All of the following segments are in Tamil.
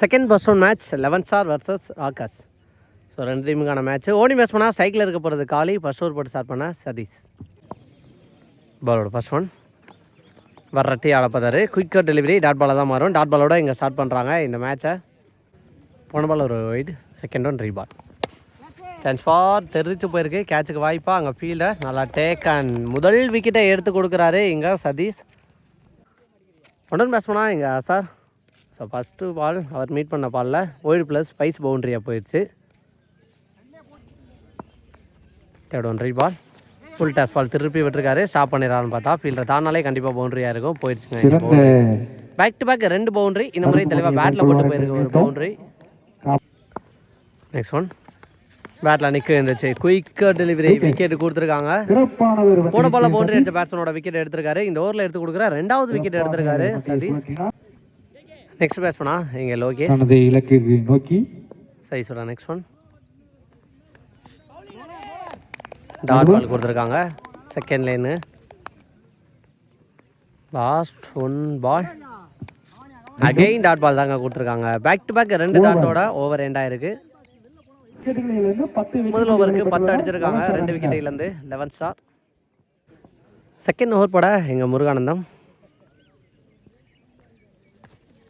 Second first one match eleven star versus Akash so ரெண்டு டீமுக்கான மேட்ச் ஓடி மேட்ச் பண்ணால் சைக்கிள் இருக்க போகிறது காலி. ஃபஸ்ட் ஓவர் போட்டு ஸ்டார்ட் பண்ண சதீஷ். பாலோட ஃபஸ்ட் ஒன் வர்றட்டி ஆடப்பதாரு குயிக்கர் டெலிவரி டாட் பாலாக தான் மாறும். டாட் பாலோட இங்கே ஸ்டார்ட் பண்ணுறாங்க இந்த மேட்சை போன பால் ஒரு ஒயிட் செகண்ட் ஒன் ரீபால் சான்ஸ் ஃபார் தெரிச்சு போயிருக்கு. கேட்சுக்கு வாய்ப்பா. அங்கே ஃபீல்டர் நல்லா டேக் அண்ட் முதல் விக்கெட்டை எடுத்து கொடுக்குறாரு இங்கே சதீஷ். ஒன்றன் பேட்ஸ்மனா இங்கே சார் ஸோ ஃபஸ்ட்டு பால் அவர் மீட் பண்ண பாலில் ஒயிட் ப்ளஸ் ஸ்பைஸ் பவுண்ட்ரியாக போயிடுச்சு. Third one ball full toss ball திருப்பி விட்டுருக்காரு. ஸ்டாப் பண்ணிடலான்னு பார்த்தா ஃபீல்டர் தானாலே கண்டிப்பாக பவுண்டரியாக இருக்கும். போயிடுச்சுங்க பேக் டு பேக் ரெண்டு பவுண்டரி இந்த முறை தெளிவாக பேட்டில் போட்டு போயிருக்கு ஒரு பவுண்டரி நெக்ஸ்ட் ஒன் பேட்டில் நிற்க இருந்துச்சு குயிக்கர் டெலிவரி விக்கெட் கொடுத்துருக்காங்க. போன பால்ல பவுண்டரி எடுத்த பேட்ஸ்மனோட விக்கெட் எடுத்திருக்காரு. இந்த ஓவரில் எடுத்து கொடுக்குற ரெண்டாவது விக்கெட் எடுத்திருக்காரு சதீஷ். நெக்ஸ்ட் பேட்ஸ்மனா இங்கே லோகேஷ் தனது இலக்கிற்கு நோக்கி. சைஸோட நெக்ஸ்ட் ஒன் டாட் பால் கொடுத்துருக்காங்க. Second line last one ball again dot ball தாங்க கொடுத்துருக்காங்க. பேக் டு பேக் ரெண்டு டாட்டோட ஓவர் விக்கெட்டுகளிலிருந்து பத்து முதல் ஓவருக்கு பத்து அடிச்சிருக்காங்க. ரெண்டு விக்கெட்டிலேருந்து லெவன் ஸ்டார் செகண்ட் ஓவர் போட எங்கள் முருகானந்தம்.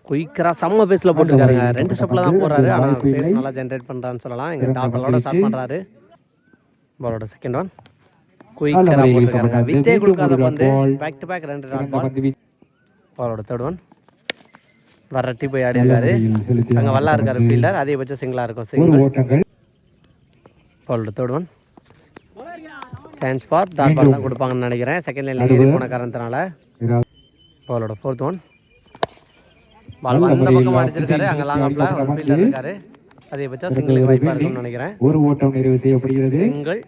குயிக்கராக செம்ம பேஸில் போட்டுருக்காருங்க. ரெண்டு ஸ்டெப்பில் தான் போடுறாரு ஆனால் பேஸ் நல்லா ஜென்ரேட் பண்ணுறான்னு சொல்லலாம். எங்கள் டாப் பாலோட ஸ்டார்ட் பண்ணுறாரு பாலோட செகண்ட் ஒன் குயிக்கராக போட்டுருக்காருங்க. வித்தே கொடுக்காத பந்து. பேக் டு பேக் ரெண்டு டாட் பால் பாலோட தேர்ட் ஒன் வரட்டி போய் ஆடி இருக்காரு அங்கே வல்லா இருக்காரு ஃபீல்டர் அதிகபட்சம் சிங்கிளாக இருக்கும். சிங்கிள் பாலோட third one chance for dot ball தான் கொடுப்பாங்கன்னு நினைக்கிறேன். செகண்ட் லைனில் ஏறி போன காரணத்தினால. பாலோட ஃபோர்த் ஒன் பால் பக்கம் அடிச்சிருக்காரு அங்கே லாங் ஒரு ஃபீல்டர் இருக்காரு. அதிகபட்சம் சிங்கிளுக்கு வாய்ப்பாக இருக்கும்னு நினைக்கிறேன். ஒரு ஓட்டம் நிறைவு செய்யப்படுகிறது. சிங்கிள்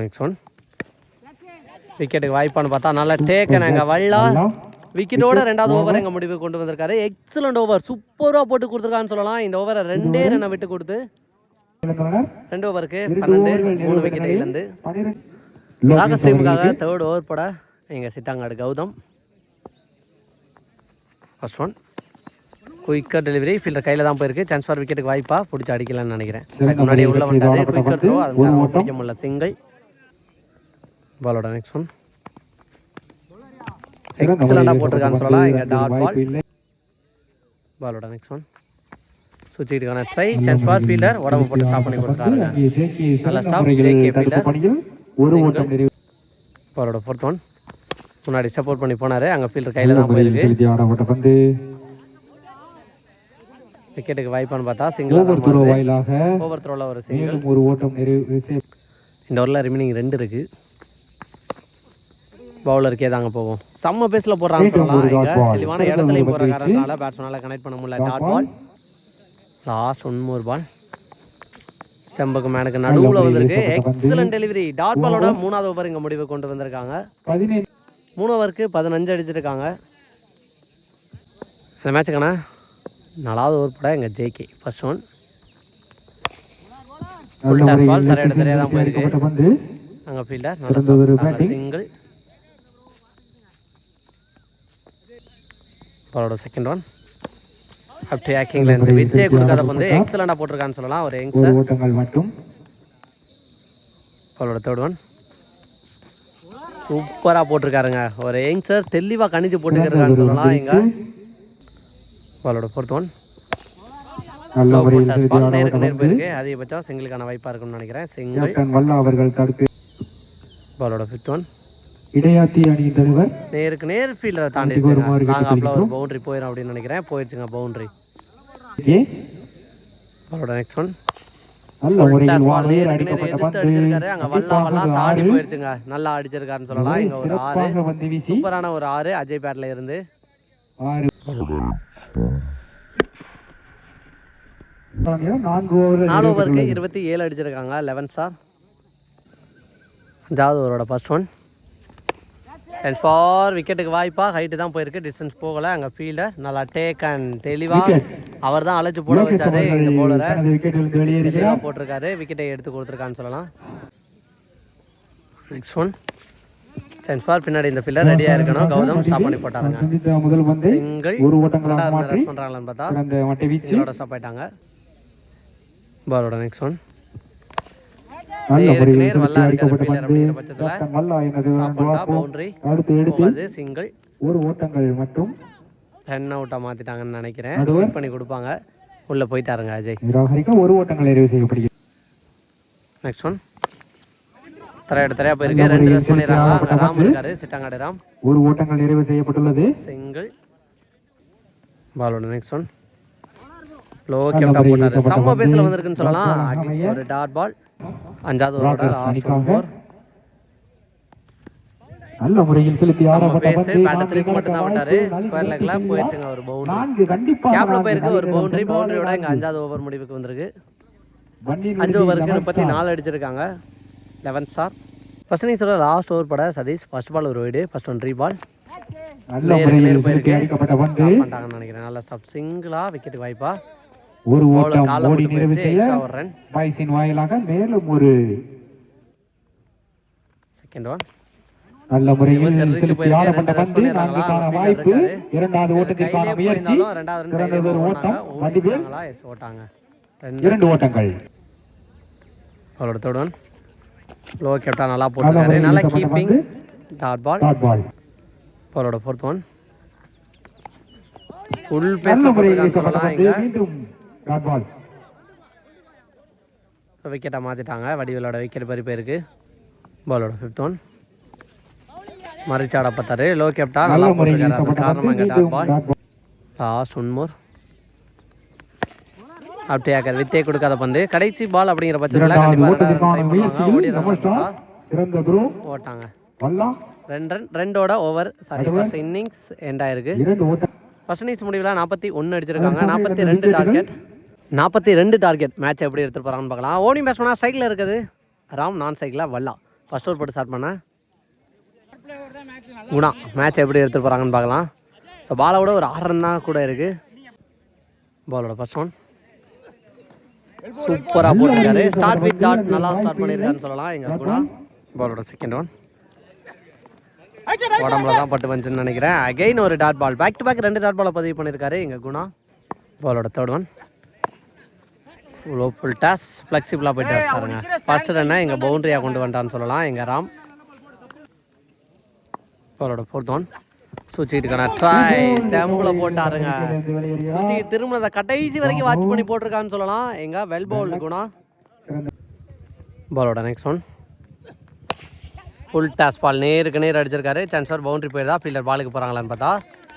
நெக்ஸ்ட் ஒன் விக்கெட்டுக்கு வாய்ப்பான்னு பார்த்தா நல்லா டேக்கன் அங்கே வள்ளா விக்கெட்டோட ரெண்டாவது ஓவர் எங்கள் முடிவு கொண்டு வந்திருக்காரு. எக்ஸலண்ட் ஓவர் சூப்பராக போட்டு கொடுத்துருக்கான்னு சொல்லலாம். இந்த ஓவரை ரெண்டே ரன்னை விட்டு கொடுத்து. ரெண்டு ஓவருக்கு பன்னெண்டு மூணு நிறைவு விக்கெட் இழந்து பன்னிரண்டு. ராகஸ் டீமுக்காக தேர்ட் ஓவர் போட இங்கே Chittangadu Gautham. First one quicker delivery fielder கையில் தான் போயிருக்கு. சான்ஸ் ஃபார் விக்கெட்டுக்கு வாய்ப்பா. பிடிச்சி அடிக்கலாம்னு நினைக்கிறேன். முன்னாடி உள்ள வந்தாரு. குயிக்கர் த்ரோ ஆடப்பட்ட அது ஒரு ஓட்டம். பிடிக்க முடியல சிங்கிள் பாலோட நெக்ஸ்ட் ஒன் எக்ஸலண்டாக போட்டிருக்கான்னு சொல்லலாம். இங்கே டாட் பால். பாலோட நெக்ஸ்ட் ஒன் சுவிட்சுக்கான ட்ரை சான்ஸ் ஃபார் ஃபீல்டர் உடம்பு போட்டு ஸ்டாப் பண்ணி ஜேகே நல்ல தடுப்பு fielder. பணியில் ஒரு ஓட்டம் பாலோட ஃபோர்த் ஒன் முன்னாடி சப்போர்ட் பண்ணி போனார். அங்கே ஃபீல்டர் கையில் தான் போயிருக்கு. பந்து. விக்கெட்டுக்கு வாய்ப்பான்னு பார்த்தா சிங்கிளாக ஓவர் த்ரோ வாயிலாக ஓவர் த்ரோவில் ஒரு சிங்கிள் ஒரு ஓட்டம் இந்த ஓவரில் ரிமைனிங் ரெண்டு இருக்கு. பவுலருக்கே தாங்க போகும். செம்ம பேஸில் போடுறாங்க. தெளிவான இடத்துலையும் போகிற. காரணத்தினால பேட்ஸ்மேனால கனெக்ட் பண்ண முடியல. Dot. Ball last one more ball ஸ்டம்புக்கு மேனுக்கு நடுவில் வந்திருக்கு. எக்ஸலன்ட் டெலிவரி டாட் பாலோட மூணாவது ஓவர் இங்கே முடிவு கொண்டு வந்திருக்காங்க. பதினைந்து மூணு ஓவருக்கு பதினஞ்சு அடிச்சிருக்காங்க. இந்த மேட்சுக்கான நாலாவது ஓவர் போட எங்கள் JK first one toss ball, முறையில் தரையோட லெஃப்ட் தரையா தான் போயிருக்கு. அங்கே ஃபீல்டர் நல்ல. சிங்கிள் பாலோட செகண்ட் ஒன் அப் டு ஆக்கிங்ல இருந்து வித்தே கொடுக்காத பந்து எக்ஸலண்டாக போட்டிருக்கான்னு சொல்லலாம். ஒரு யங்ஸ்டர் மட்டும். பாலோட தேர்ட் ஒன் சூப்பராக போட்டிருக்காருங்க. ஒரு யங்ஸ்டர் தெளிவாக கணிச்சு போட்டுக்கிறான்னு சொல்லலாம் எங்க பாலோட ஃபோர்த் ஒன் அதிகபட்சம் சிங்கிளுக்கான வாய்ப்பாக இருக்கும்னு நினைக்கிறேன். சிங்கிள் அவர்கள் தடுப்பு. பாலோட ஃபிஃப்த் ஒன் இடையாத்தி அணியின் தலைவர். நேருக்கு நேர் ஃபீல்டரை தாண்டி நாங்கள் ஒரு. பவுண்டரி போயிடும் அப்படின்னு நினைக்கிறேன். போயிடுச்சுங்க பவுண்டரி நெக்ஸ்ட் ஒன் நல்ல முறையில் அடிக்கப்பட்ட பந்து. அங்க வல்லா வல்லா ஆறு. போயிடுச்சுங்க நல்லா அடிச்சிருக்காருன்னு சொல்லலாம். இங்க ஒரு ஆறு. சூப்பரான ஒரு ஆறு. அஜய் பேட்ல இருந்து. ஆறு. நாலு ஓவருக்கு இருபத்தி ஏழு அடிச்சிருக்காங்க. லெவன் ஸ்டார் ஓவரோட ஃபர்ஸ்ட் ஒன் சான்ஸ் ஃபார் விக்கெட்டுக்கு வாய்ப்பா. ஹைட்டு தான் போயிருக்கு. டிஸ்டன்ஸ் போகல. அங்க ஃபீல்டர் நல்லா டேக் அண்ட் தெளிவா அவர் தான் அழைச்சு போட வச்சாரு. இந்த போலரை தெளிவாக போட்டிருக்காரு. விக்கெட்டை எடுத்து கொடுத்துருக்கான்னு சொல்லலாம். நெக்ஸ்ட் ஒன் சான்ஸ் ஃபார் பின்னாடி இந்த பில்லர் ரெடியாக இருக்கணும். கௌதம் ஸ்டாப் பண்ணி சந்தித்த முதல் பந்து சிங்கிள் ஒரு ஓட்டங்களாக ரெஸ்ட் பண்ணுறாங்களான்னு பார்த்தா. சிறந்த மட்டை வீச்சு. சிங்கிளோட ஸ்டாப் ஆயிட்டாங்க. பாலோட நெக்ஸ்ட் ஒன் நல்ல முறையில் அடிக்கப்பட்ட. பவுண்டரி அடுத்து எடுத்து சிங்கிள் ஒரு ஓட்டங்கள் மட்டும். ரன் அவுட்டாக மாற்றிட்டாங்கன்னு நினைக்கிறேன். செக் பண்ணி கொடுப்பாங்க. உள்ளே போயிட்டாருங்க அஜய். நிராகரிக்க ஒரு ஓட்டங்கள் நிறைவு செய்யப்படுகிறது. நெக்ஸ்ட் ஒன் தரையோட தரையா போயிருக்கு. ரெண்டு ரன் பண்ணிடுறாங்களா அங்கே ராம் இருக்காரு. சிட்டாங்காடு ராம். ஒரு ஓட்டங்கள் நிறைவு செய்யப்பட்டுள்ளது. சிங்கிள் பாலோட நெக்ஸ்ட் ஒன் லோ நல்ல கேப்டா முறையில் போட்டாரு. வீசப்பட்ட செம்ம பந்து. பேஸ்ல வந்திருக்குன்னு சொல்லலாம். டாட் பால் அடி- அமைய. ஒரு டாட் பால் அஞ்சாவது ஓவர் நல்ல முறையில் செலுத்தி போயிடுச்சுங்க ஒரு பவுண்டரி கேப்ல போயிருக்கு ஒரு பவுண்டரி பவுண்டரியோட இங்க. அஞ்சாவது ஓவர் முடிவுக்கு வந்திருக்கு. அஞ்சு ஓவருக்கு முப்பத்தி. நாலு அடிச்சிருக்காங்க. Eleven star. ஃபர்ஸ்ட் இன்னிங்ஸோட லாஸ்ட் ஓவர் பட சதீஷ் ஃபர்ஸ்ட் பால் ஒரு wide first one three ball நினைக்கிறேன். நல்ல ஸ்டாப் சிங்கிளா விக்கெட் வாய்ப்பா. ஒரு ஓட்டம் ஓடி நிறைவு செய்ய பாய்ஸின் வாயிலாக மேலும் ஒரு நல்ல முறையில் இருபத்தி ரெண்டு செலுத்தி போயிருக்கு, ஆடப்பட்ட ரெண்டு பந்து நான்குக்கான? வாய்ப்பு. இரண்டாவது ஓட்டத்திற்கான முயற்சி. சிறந்தது ஒரு ஓட்டம். வடிவேல் இரண்டு ஓட்டங்கள். அவரோட தொடுவன் லோ கேப்டா நல்லா முறையில் நல்லா keeping. Dot ball dot ball அவரோட ஃபோர்த் ஒன் ஃபுல் இங்க மீண்டும் டாட் பால் விக்கெட்டை மாற்றிட்டாங்க வடிவேலோட விக்கெட் பறி போயிருக்கு பாலோட ஃபிஃப்த் ஒன் மறிச்சாட பார்த்தாரு லோ கேப்டா நல்ல போட்டிருக்காரு. அது வீசப்பட்ட காரணம் பந்து இங்கே dot ball last one more அப்படியாக்கர் வித்தே கொடுக்காத பந்து. கடைசி பால் அப்படிங்கிற பட்சத்தில் ஓட்டாங்க. ரெண்டு ரன் ரெண்டோட over sorry first innings end ஆயிருக்கு. ஃபர்ஸ்ட் இன்னிங்ஸ் முடிவில் நாற்பத்தி ஒன்று அடிச்சிருக்காங்க. நாற்பத்தி ரெண்டு டார்கெட் நாற்பத்தி ரெண்டு டார்கெட் மேட்ச் எப்படி எடுத்துகிட்டு போகிறாங்கன்னு பார்க்கலாம். ஓனிங் பேட்ஸ்மேனா சைக்கிள் இருக்குது. ராம் நான் சைக்கிளாக வல்லா. ஃபஸ்ட் ஓவர் போட்டு ஸ்டார்ட் பண்ணேன் குணா மேட்ச் எப்படி எடுத்துகிட்டு போகிறாங்கன்னு பார்க்கலாம். ஸோ பாலோட ஒரு ஆறு ரன் தான் கூட இருக்குது பாலோட ஃபஸ்ட் ஒன் சூப்பராக போட்டிருக்காரு. ஸ்டார்ட் வித் டாட் நல்லா ஸ்டார்ட் பண்ணியிருக்காருன்னு சொல்லலாம். எங்கள் குணா பாலோட செகண்ட் ஒன் உடம்புல தான் பட்டு வந்துச்சுன்னு நினைக்கிறேன். அகைன் ஒரு dot ball back to back ரெண்டு டாட் பாலை பதிவு பண்ணியிருக்காரு. எங்கள் குணா பாலோட third one full full toss ஃப்ளெக்சிபிளாக போயிட்டு சாருங்க. ஃபர்ஸ்ட் ரன்னை எங்கள் பவுண்டரியாக கொண்டு வந்துட்டான்னு சொல்லலாம். எங்கள் ராம். பாலோட ஃபோர்த் ஒன் சுச்சிட்டுக்கான ட்ரை ஸ்டெம்பில் போட்டாருங்க. சுச்சி திரும்ப கடைசி வரைக்கும் வாட்ச் பண்ணி போட்டிருக்கான்னு சொல்லலாம். எங்கள் வெல் பவுல் குணா பாலோட next one full toss ball நேருக்கு நேர் அடிச்சிருக்காரு. சான்ஸ் ஃபார் பவுண்டரி போயிருதா? ஃபீல்டர் பாலுக்கு போகிறாங்களான்னு பார்த்தா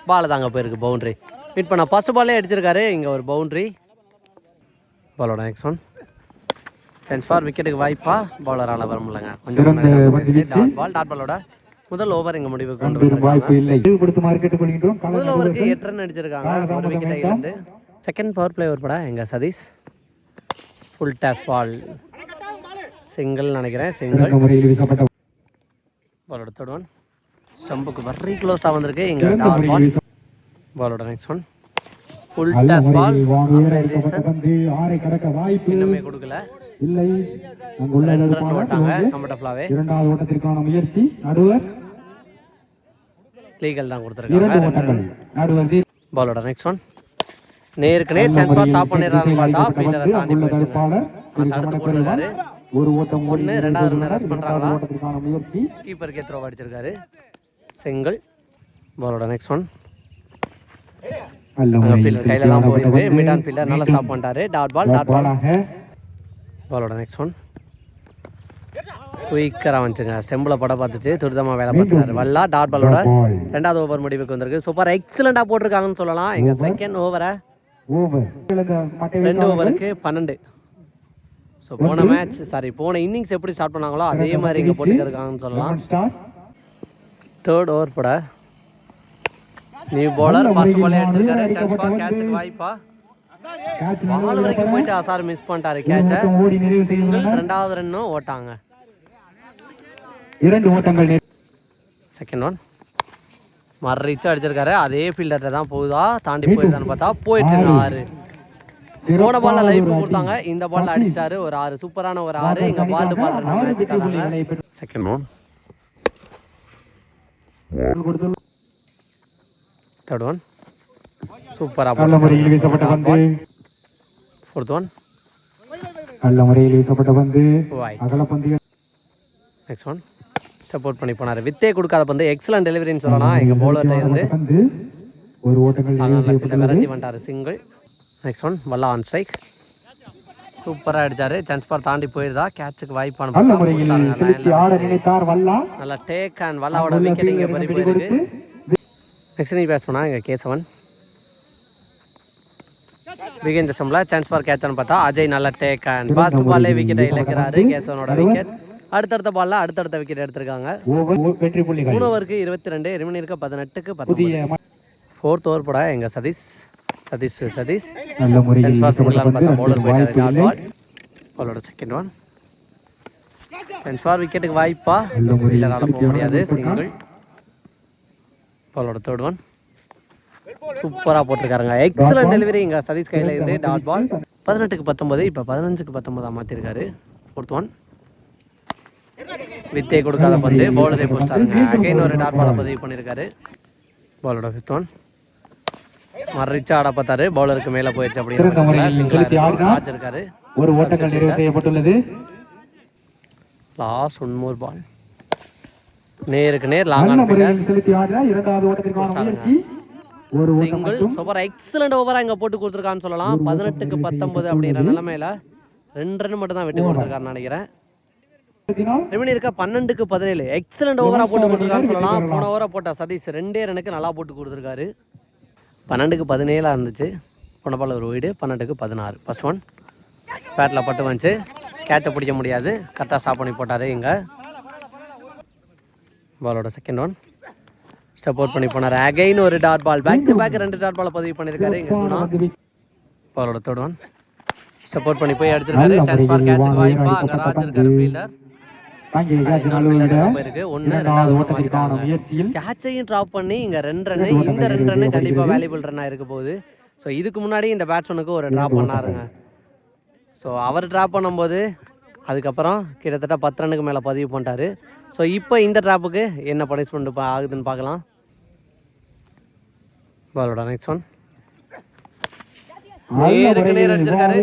பால் தாங்க போயிருக்கு பவுண்டரி ஹிட் பண்ண ஃபர்ஸ்ட் பால்லே அடிச்சிருக்காரு. இங்கே ஒரு பவுண்டரி பாலோட நெக்ஸ்ட் ஒன் சான்ஸ் ஃபார் விக்கெட்டுக்கு வாய்ப்பா. பவுலரால் வர முடியலங்க. கொஞ்சம் பால் டாட் பாலோட முதல் ஓவர் எங்கள் முடிவுக்கு கொண்டு வந்திருக்காங்க. வாய்ப்பு இல்லை. இழிவுபடுத்துமாறு கேட்டுக்கொள்கின்றோம் கள முதல் ஓவருக்கு எட்டு ரன் அடிச்சிருக்காங்க. ஒரு விக்கெட் இருந்து செகண்ட் பவர் பிளே உட்பட எங்கள் Sathish. Full toss ball single நினைக்கிறேன். சிங்கிள் பாலோட தேர்ட் ஒன் ஸ்டம்புக்கு வெரி க்ளோஸாக வந்திருக்கு. சிறந்த டாட் பால் பாலோட நெக்ஸ்ட் ஒன் ஃபுல் நல்ல டாஸ் பால் முறையில் வாங்குகிற அடிக்கப்பட்ட பந்து ஆறை கடக்க வாய்ப்பு இன்னுமே கொடுக்கல. இல்லை. அங்குள்ள இரண்டாவது ஓட்டத்திற்கான முயற்சி நடுவர். லீகல் தான் இரண்டு கொடுத்துருக்காங்க ஓட்டங்கள் நடுவர் தீர் பாலோட நெக்ஸ்ட் ஒன் நேருக்கு நேர் சான்ஸ் பால் ஸ்டாப் பார்த்தா தாண்டி போயிடுச்சுங்க. தடுத்து போட்டிருக்காரு. ஒரு ஓட்டம் ஒன்று ரெண்டாவது ரன் ரஸ் பண்ணுறாங்களா ஓட்டத்திற்கான முயற்சி. கீப்பருக்கு த்ரோ அடிச்சிருக்காரு. சிங்கிள் பாலோட நெக்ஸ்ட் ஒன் ஃபீல்டர் கையில் தான் போயிருக்கு. மிட் ஆன் ஃபீல்டர் நல்லா ஸ்டாப் பண்ணிட்டாரு. டாட் பால் டாட் பால் பாலோட நெக்ஸ்ட் ஒன் குயிக்கராக வந்துச்சுங்க. ஸ்டெம்பில் படம் பார்த்துச்சு. துரிதமாக வேலை பார்த்துட்டாரு. வல்லா டாட் பாலோட பால் ரெண்டாவது ஓவர் முடிவுக்கு வந்திருக்கு. சூப்பர் எக்ஸலண்ட்டாக போட்டிருக்காங்கன்னு சொல்லலாம். எங்கள் செகண்ட் ஓவரை ரெண்டு ஓவருக்கு பன்னெண்டு. ஸோ போன மேட்ச் சாரி போன இன்னிங்ஸ் எப்படி ஸ்டார்ட் பண்ணாங்களோ அதே மாதிரி இங்கே போட்டுருக்காங்கன்னு சொல்லலாம். தேர்ட் ஓவர் போட. நியூ bowler ஃபர்ஸ்ட் பாலே எடுத்திருக்காரு. சான்ஸ் பா கேட்சுக்கு வாய்ப்பா. கேட்ச் பால் வரைக்கும் போயிட்டு அசார் மிஸ் பண்ணிட்டாரு. கேட்சை ஓடி நிறைவு செய்துள்ளனர் ரெண்டாவது ரன்னும் ஓட்டாங்க. இரண்டு ஓட்டங்கள் செகண்ட் ஒன் மறைச்சு அடிச்சிருக்காரு. அதே ஃபீல்டர்கிட்ட தான் போகுதா? தாண்டி போயிருதான்னு பார்த்தா போயிடுச்சுங்க ஆறு. போன பால்ல லைஃப் கொடுத்தாங்க. இந்த பால்ல அடிச்சிட்டாரு. ஒரு ஆறு. சூப்பரான ஒரு ஆறு. இங்க ball ball second one third one சூப்பராக நல்ல முறையில் வீசப்பட்ட பந்து ஃபோர்த் ஒன் நல்ல முறையில் வீசப்பட்ட பந்து அகல பந்து நெக்ஸ்ட் ஒன் சப்போர்ட் பண்ணி போனார். வித்தே கொடுக்காத பந்து. எக்ஸலன்ட் டெலிவரின்னு சொல்லலாம். எங்கள் பவுலர்ல இருந்து. ஒரு ஓட்டங்கள் மிரட்டி வந்துட்டார் சிங்கிள் நெக்ஸ்ட் ஒன் வல்லா ஆன் ஸ்ட்ரைக் சூப்பராக அடிச்சாரு. சான்ஸ் பார் தாண்டி போயிருதா? கேட்சுக்கு வாய்ப்பான நல்ல டேக் அண்ட் வல்லாவோட விக்கெட் இங்கே பறி பிடி போயிருக்கு. நெக்ஸ்ட் நீ பேஸ் பண்ணா இங்கே கேசவன் விகேந்த சம்ல சான்ஸ் ஃபார் கேட்ச்னு பார்த்தா அஜய் நல்ல டேக் அண்ட் பாஸ்ட் பால்லே விக்கெட்டை இழக்கிறாரு கேசவனோட விக்கெட் அடுத்தடுத்த பால்ல அடுத்தடுத்த விக்கெட் எடுத்திருக்காங்க. ஓவர் ஓ- வெற்றி புள்ளிகள் மூணு ஓவருக்கு இருபத்தி ரெண்டு ரிமினிருக்கு பதினெட்டுக்கு ம- ஃபோர்த் ஓவர் போட எங்க சதீஷ். சதீஷ் சதீஷ். சான்ஸ் ஃபார் சிங்கிளான்னு பார்த்தா பவுலர் வாய்ப்பு போயிட்டாரு இல்லை பாலோட செகண்ட் ஒன் சான்ஸ் ஃபார் விக்கெட்டுக்கு வாய்ப்பா. இல்லைனால போக முடியாது. சிங்கிள் பாலோட தேர்ட் ஒன் சூப்பரா போட்டிருக்காருங்க. எக்ஸலன்ட் டெலிவரி இங்க சதீஷ் கையில இருந்து டாட் பால் பதினெட்டுக்கு பத்தொன்பது இப்போ பதினஞ்சுக்கு பத்தொன்பதா மாத்திருக்காரு. ஃபோர்த் ஒன் வித்தே கொடுக்காத பந்து பவுலரை போஸ்டாருங்க அகைன் ஒரு டாட் பாலை பதிவு பண்ணியிருக்காரு பாலோட ஃபிஃப்த் ஒன் மறைச்சு ஆட பார்த்தாரு. பவுலருக்கு மேல போயிடுச்சு. ராஜ் இருக்காரு. ஒரு ஓட்டங்கள் நிறைவு செய்யப்பட்டுள்ளது. லாஸ்ட் ஒன் மோர் பால் நேருக்கு நேர் லாங் ஆன் செலுத்தி ஆடினார் இரண்டாவது ஓட்டத்திற்கான முயற்சி. ஒரு சிங்கிள் சூப்பர் எக்ஸலண்ட் ஓவரா இங்க போட்டு கொடுத்துருக்கான்னு சொல்லலாம். பதினெட்டுக்கு பத்தொன்பது அப்படிங்கிற நிலைமையில ரெண்டு ரன் மட்டும் தான் வெட்டி கொடுத்துருக்காருன்னு நினைக்கிறேன். ரெமினி இருக்க பன்னெண்டுக்கு பதினேழு. எக்ஸலண்ட் ஓவரா போட்டு கொடுத்துருக்காருன்னு சொல்லலாம். போன ஓவரா போட்ட சதீஷ் ரெண்டே ரனுக்கு நல்லா போட்டு கொடுத்துருக்காரு. பன்னெண்டுக்கு பதினேழா இருந்துச்சு. போன பால் ஒரு வீடு. பன்னெண்டுக்கு பதினாறு. ஃபர்ஸ்ட் ஒன் பேட்டில் பட்டு வந்துச்சு. கேட்சை பிடிக்க முடியாது. கரெக்டாக ஸ்டாப் பண்ணி போட்டார் இங்கே. பாலோட செகண்ட் ஒன் ஸ்டெப் அவுட் பண்ணி போனார். அகைன் ஒரு dot ball back to back ரெண்டு டாட் பால் பதிவு பண்ணியிருக்காரு. இங்கே பாலோட தேர்ட் ஒன் ஸ்டெப் அவுட் பண்ணி போய் அடிச்சிருக்காரு. சான்ஸ் ஃபார் கேட்சுக்கு வாய்ப்பா அங்கே ராஜ் இருக்காரு ஃபீல்டர் கேட்ச் கேட்சையும் ட்ராப் பண்ணி இங்கே ரெண்டு ரன்னு இந்த ரெண்டு ரன்னு கண்டிப்பாக வேல்யூபிள் ரன்னாக இருக்க போகுது. ஸோ இதுக்கு முன்னாடி இந்த பேட்ஸ்மேனுக்கு ஒரு ட்ராப் பண்ணாருங்க. ஸோ அவர் ட்ராப் பண்ணும்போது அதுக்கப்புறம் கிட்டத்தட்ட பத்து ரன்னுக்கு மேலே பதிவு பண்ணிட்டாரு. ஸோ இப்போ இந்த ட்ராப்புக்கு என்ன பனிஷ்மெண்ட் ஆகுதுன்னு பார்க்கலாம். பாலோட நெக்ஸ்ட் ஒன் நேருக்கு நேர் அடிச்சிருக்காரு.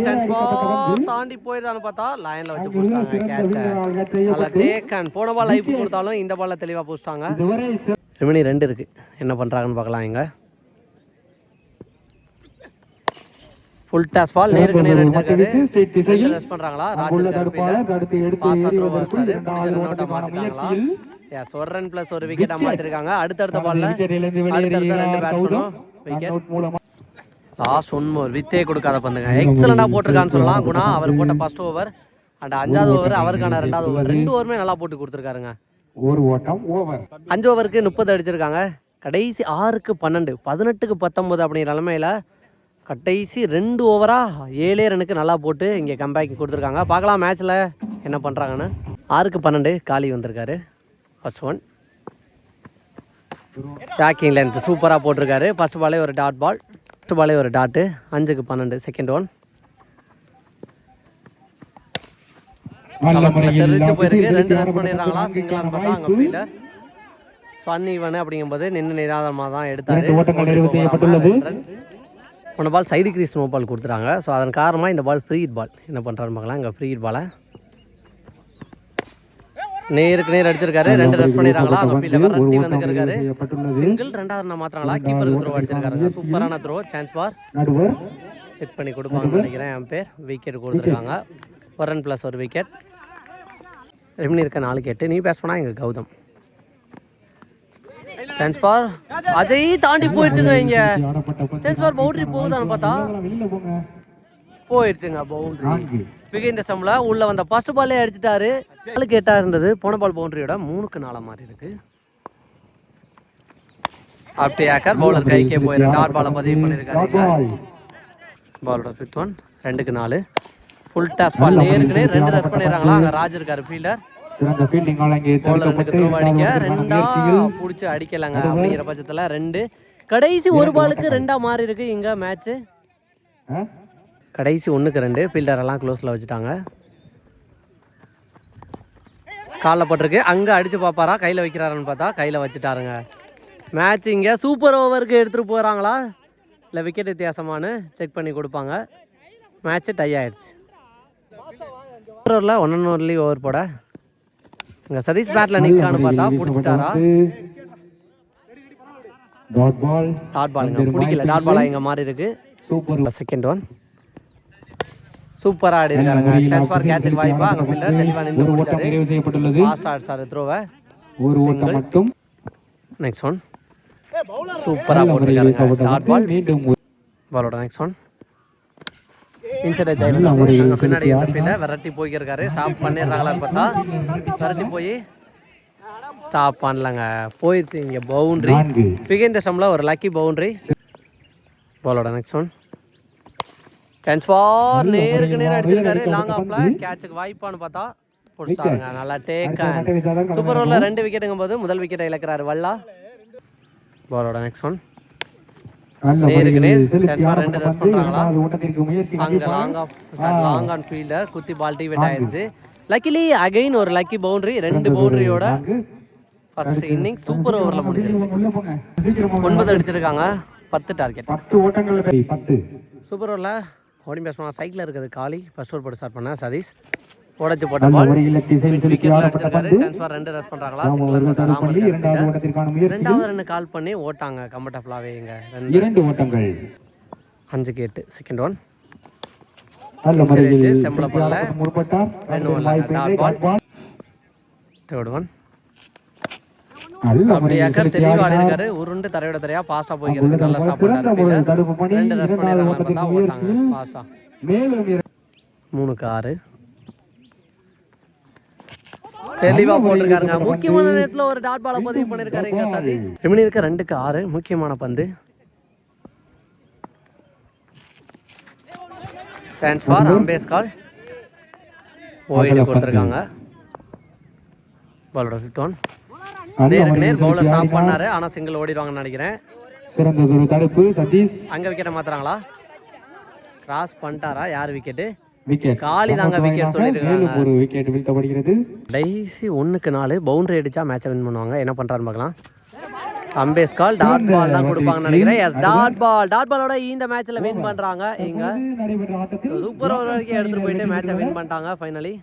தாண்டி போயிருந்தான்னு பார்த்தா லைனில் வச்சு கேட்சை வீரராக நல்லா டேக் அண்ட் போன பால் லைஃப் கொடுத்தாலும் இந்த பால்ல இதுவரை சிற- ரெமினி ரெண்டு இருக்கு. என்ன பண்றாங்கன்னு பார்க்கலாம் இங்க. ஃபுல் டாஸ் பால் நேருக்கு நேர் அடிச்சிருக்காரு. ஸ்ட்ரெயிட் திசையில். ரெஸ்ட் பண்றாங்களா? ராஜ் அங்குள்ள இருக்காரு தடுப்பாளர் அடுத்து எடுத்து வச்சாரு இரண்டாவது மாத்திட்டாங்களா முயற்சியில் எஸ் ஒரு ரன் பிளஸ் ஒரு விக்கெட் மாத்திருக்காங்க அடுத்தடுத்த பால்ல அடுத்தடுத்த ரெண்டு பேட்ஸ்மேனும் விக்கெட் லாஸ்ட் ஒன் மோர் வித்தே கொடுக்காத பந்துங்க. எக்ஸலண்டா போட்டிருக்கான்னு சொல்லலாம். குணா அவர் போட்ட ஃபர்ஸ்ட் ஓவர் அண்ட் அஞ்சாவது ஓவர் அவருக்கான ரெண்டாவது ஓவர் ரெண்டு ஓவருமே நல்லா போட்டு கொடுத்துருக்காருங்க. ஒரு ஓட்டம் ஓவர் அஞ்சு ஓவருக்கு முப்பது அடிச்சிருக்காங்க. கடைசி ஆறுக்கு பன்னெண்டு பதினெட்டுக்கு பத்தொம்போது அப்படிங்கிற நிலமையில கடைசி ரெண்டு ஓவரா ஏழே ரனுக்கு நல்லா போட்டு இங்கே கம்பேக் கொடுத்துருக்காங்க. பார்க்கலாம் மேட்ச்சில் என்ன பண்ணுறாங்கன்னு ஆறுக்கு பன்னெண்டு காலி வந்திருக்காரு. ஃபர்ஸ்ட் ஒன் பேக்கிங் லென்த் சூப்பராக போட்டிருக்காரு. ஃபர்ஸ்ட் பாலே ஒரு டாட் பால் ஃபர்ஸ்ட் பாலே ஒரு டாட்டு அஞ்சுக்கு பன்னெண்டு செகண்ட் ஒன் தெரிஞ்சு போயிருக்கு. ரெண்டு ரன் பண்ணிடுறாங்களா ஆடப்பட்ட சிங்கிளான்னு பார்த்தா அங்கே. ஃபீல்டர் ஸோ அன்இவன் அப்படிங்கும்போது நின்று நிதானமாக தான் எடுத்தாரு இரண்டு ஓட்டங்கள் நிறைவு செய்யப்பட்டுள்ளது. ஒன்று ball side crease no ball கொடுத்துறாங்க ஸோ அதன் காரணமாக இந்த பால் ஃப்ரீ ஹிட் பால் என்ன பண்ணுறாருன்னு பார்க்கலாம் இங்கே ஃப்ரீ ஹிட் பாலை நேருக்கு நேர் அடிச்சிருக்காரு. ரெண்டு ரன் பண்ணிடுறாங்களா? ரட்டி ஓட்டம் வந்துருக்காரு. சிங்கிள் ரெண்டாவது ரன் மாத்திராங்களா கீப்பருக்கு த்ரோ அடிச்சிருக்காங்க சூப்பரான த்ரோ சான்ஸ் பார் செக் பண்ணி கொடுப்பாங்கன்னு நினைக்கிறேன். என் பேர் விக்கெட் கொடுத்துருக்காங்க. ஒரு ரன் ப்ளஸ் ஒரு விக்கெட் ரெமினி இருக்க நாலு கேட்டு. நீ பேச போனா இங்கே கௌதம். சான்ஸ் பார் அஜய் தாண்டி போயிடுச்சுங்க இங்க சான்ஸ் பார் பவுண்டரி போகுதான்னு பார்த்தா. போயிடுச்சுங்க பவுண்டரி நான்கு. மிக இந்த சம்ல உள்ள வந்த ஃபர்ஸ்ட் பால்லே அடிச்சிட்டாரு. நாலுக்கு எட்டா இருந்தது. போன பால் பவுண்டரியோட மூணுக்கு நாலா மாறி இருக்கு. அப்படி ஆக்கர் பவுலர் கைக்கே போயிரு. டாட் பாலை பதிவு பண்ணியிருக்காரு இங்க. பால் பாலோட ஃபிஃப்த் ஒன் ரெண்டுக்கு நாலு. ஃபுல் டாஸ் பால் நேருக்கு நேர் ரெண்டு ரன் பண்ணிடுறாங்களா? அங்கே ராஜ் இருக்காரு ஃபீல்டர் சிறந்த ஃபீல்டிங் வழங்கி தடுக்கப்பட்டு பிடிச்சி அடிக்கலாங்க. அப்படிங்கிற பட்சத்தில் ரெண்டு. கடைசி ஒரு பாலுக்கு ரெண்டா மாறி இருக்கு. இங்க மேட்ச்? கடைசி ஒன்றுக்கு ரெண்டு. ஃபீல்டர் எல்லாம் க்ளோஸில் வச்சுட்டாங்க. காலில் போட்டிருக்கு. அங்கே அடிச்சு பார்ப்பாரா கையில் வைக்கிறாருன்னு பார்த்தா கையில் வச்சுட்டாருங்க. மேட்ச் இங்கே சூப்பர் ஓவருக்கு எடுத்துகிட்டு போகிறாங்களா இல்லை விக்கெட் வித்தியாசமானு செக் பண்ணி கொடுப்பாங்க. மேட்ச்சு டை ஆயிடுச்சு. சூப்பர் ஓவரில் ஒன் அண்ட் ஒன்லி ஓவர் போட. இங்கே சதீஷ் பேட்டில் நிற்கான்னு பார்த்தா பிடிச்சிட்டாரா? Dot ball. டாட் பாலுங்க பிடிக்கல. டாட் பாலா இங்கே மாறி இருக்கு. சூப்பர். செகண்ட் ஒன் சூப்பராக ஆடி இருக்காருங்க. சான்ஸ் ஃபார் வாய்ப்பா. அங்கே ஃபீல்டர் தெளிவாக நின்று ஒரு ஓட்டம் நிறைவு செய்யப்பட்டுள்ளது. ஃபாஸ்ட் ஆடிச்சாரு த்ரோவை ஒரு ஓட்டம் மட்டும். நெக்ஸ்ட் ஒன் சூப்பராக போட்டிருக்காருங்க. Dot ball. மீண்டும் பாலோட நெக்ஸ்ட் ஒன் முறையில் அங்கே பின்னாடி ஃபீல்டர் விரட்டி போய்க்கிருக்காரு ஸ்டாப் பண்ணிடுறாங்களான்னு பார்த்தா. விரட்டி போய் ஸ்டாப் பண்ணலங்க. போயிடுச்சு இங்கே பவுண்ட்ரி. நான்கு. பிகேந்த ஸ்டம்ல ஒரு லக்கி பவுண்டரி. பாலோட நெக்ஸ்ட் ஒன் சான்ஸ் ஃபார் நேருக்கு நேரம் அடிச்சிருக்காரு. லாங் ஆஃப்ல கேட்சுக்கு வாய்ப்பான்னு பார்த்தா பிடிச்சாருங்க நல்லா டேக்கன் சூப்பர் ஓவரில் ரெண்டு விக்கெட்டுங்கும் போது முதல் விக்கெட்டை இழக்கிறாரு வல்லா. பாலோட நெக்ஸ்ட் ஒன் நேருக்கு நேர் ரெண்டு ரஸ் அங்க கண்டிப்பாக. Long off long on fielder குத்தி பால் டிவெட் ஆயிருச்சு லக்கிலி அகைன் ஒரு லக்கி பவுண்டரி ரெண்டு பவுண்டரியோட. ஃபர்ஸ்ட் இன்னிங்ஸ் சூப்பர் ஓவரில் சீக்கிரமா ஒன்பது அடிச்சிருக்காங்க. பத்து டார்கெட் பத்து ஓட்டங்கள். பத்து சூப்பர் ஓவரில் ஓடி பேசணும் சைக்கிள் இருக்குது காலி. ஃபர்ஸ்ட் ஓவர் போட்டு ஸ்டார்ட் பண்ண சதீஷ். உடச்சு போட்ட பால் ரெண்டு ரஸ் பண்றாங்களா? பண்ணி இரண்டாவது ரன் கால் பண்ணி ஓட்டாங்க கம்ஃபர்டபுளாகவே இங்க ரெண்டு. இரண்டு ஓட்டங்கள். அஞ்சுக்கு எட்டு செகண்ட் ஒன் நல்ல முறையில் ஸ்டெம்பில் பண்ணல. முற்பட்டார். Third one. இருக்காரு உருண்டு தரையோட தரையா பாஸ்டா போய்க்கிறது நல்லா பண்ணி ரெண்டு ரஸ் பாஸ்டா மூணுக்கு ஆறு. தெளிவா போட்டிருக்காருங்க. முக்கியமான நேரத்துல ஒரு டாட் பால பதிவு பண்ணிருக்காரு இங்க சதீஷ். ரெமினி இருக்க ரெண்டுக்கு ஆறு முக்கியமான பந்து. Chance for umpire's call. Wide கொடுத்துருக்காங்க. பாலோட ஃபிஃப்த் ஒன் நேருக்கு நேர் பவுலர் ஸ்டாப். பண்ணாரு. ஆனா சிங்கிள் ஓடிடுவாங்கன்னு நினைக்கிறேன். சிறந்ததொரு தடுப்பு சதீஷ். அங்க விக்கெட்டை மாத்துறாங்களா? கிராஸ் பண்ணிட்டாரா? யார் விக்கெட்டு விக்கெட் காலி தாங்க விக்கெட் சொல்லிருக்காங்க. ஒரு விக்கெட் வீழ்த்தப்படுகிறது. கடைசி ஒன்றுக்கு நாலு பவுண்டரி அடிச்சா மேட்சை வின் பண்ணுவாங்க. என்ன பண்றாருன்னு பார்க்கலாம். அம்பேஸ் கால் டாட் பால் தான் கொடுப்பாங்கன்னு நினைக்கிறேன். எஸ் டாட் பால் டாட் பாலோட இந்த மேட்ச்ல வின் பண்றாங்க. இங்க சூப்பர் ஓவர் வரைக்கும் எடுத்துட்டு போயிட்டு மேட்சை வின் பண்ணிட்டாங்க ஃபைனலி